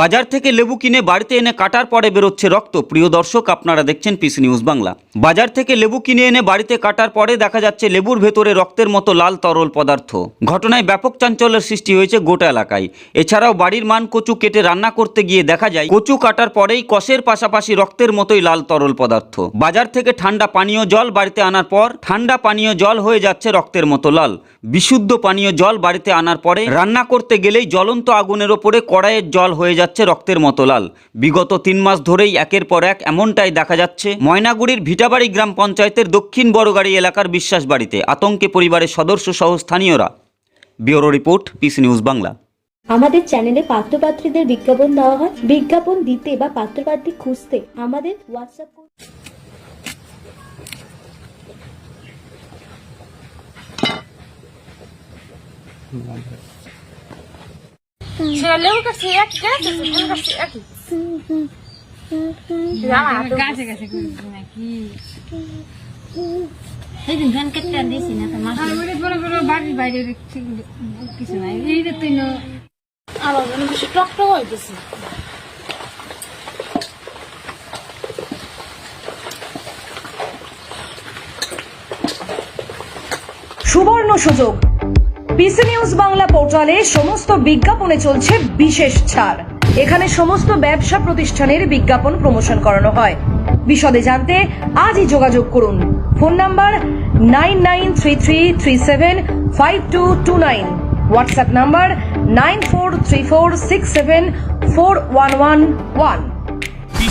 বাজার থেকে লেবু কিনে বাড়িতে এনে কাটার পরে বেরোচ্ছে রক্ত। প্রিয় দর্শক, আপনারা দেখছেন পিস নিউজ বাংলা। বাজার থেকে লেবু কিনে এনে বাড়িতে কাটার পরে দেখা যাচ্ছে লেবুর ভেতরে রক্তের মতো লাল তরল পদার্থ। ঘটনায় ব্যাপক চাঞ্চল্যের সৃষ্টি হয়েছে গোটা এলাকায়। এছাড়াও বাড়ির মান কচু কেটে রান্না করতে গিয়ে দেখা যায়, কচু কাটার পরেই কষের পাশাপাশি রক্তের মতোই লাল তরল পদার্থ। বাজার থেকে ঠান্ডা পানীয় জল বাড়িতে আনার পর, ঠান্ডা পানীয় জল হয়ে যাচ্ছে রক্তের মতো লাল। বিশুদ্ধ পানীয় জল বাড়িতে আনার পরে রান্না করতে গেলেই জ্বলন্ত আগুনের ওপরে কড়াইয়ের জল হয়ে যাচ্ছে রক্তের মতো লাল। বিগত তিন মাস ধরেই একের পর এক এমনটাই দেখা যাচ্ছে। ময়নাগুড়ির ভিটাবাড়ি গ্রাম পঞ্চায়েতের দক্ষিণ বড়গাড়ি এলাকার বিশ্বাস বাড়িতে আতঙ্কে পরিবারের সদস্য সহ স্থানীয়রা। Bureau report, PC news Bangla. আমাদের চ্যানেলে পাত্রপাত্রীদের বিজ্ঞাপন দেওয়া হয়। বিজ্ঞাপন দিতে বা পাত্রপাত্রী খুঁজতে আমাদের হোয়াটসঅ্যাপ করুন ছেলেও কাছে এক গাছ আছে ছেলের কাছে একই। গাছে গাছে নাকি? সেদিন ধান কেটে দিয়েছি না তোমার বড় বড় বাড়ির বাইরে দেখছি কিছু নাই। এই যে তুই ন- আমার বেশি টক টক হইতেছে। সুবর্ণ সুযোগ। পিসি নিউজ বাংলা পোর্টালে সমস্ত বিজ্ঞাপনে চলছে বিশেষ ছাড়। এখানে সমস্ত ব্যবসা প্রতিষ্ঠানের বিজ্ঞাপন প্রমোশন করানো হয়। বিশদে জানতে আজই যোগাযোগ করুন। Phone number nine nine three three three seven five two two nine. WhatsApp number nine four three four six seven four one one one.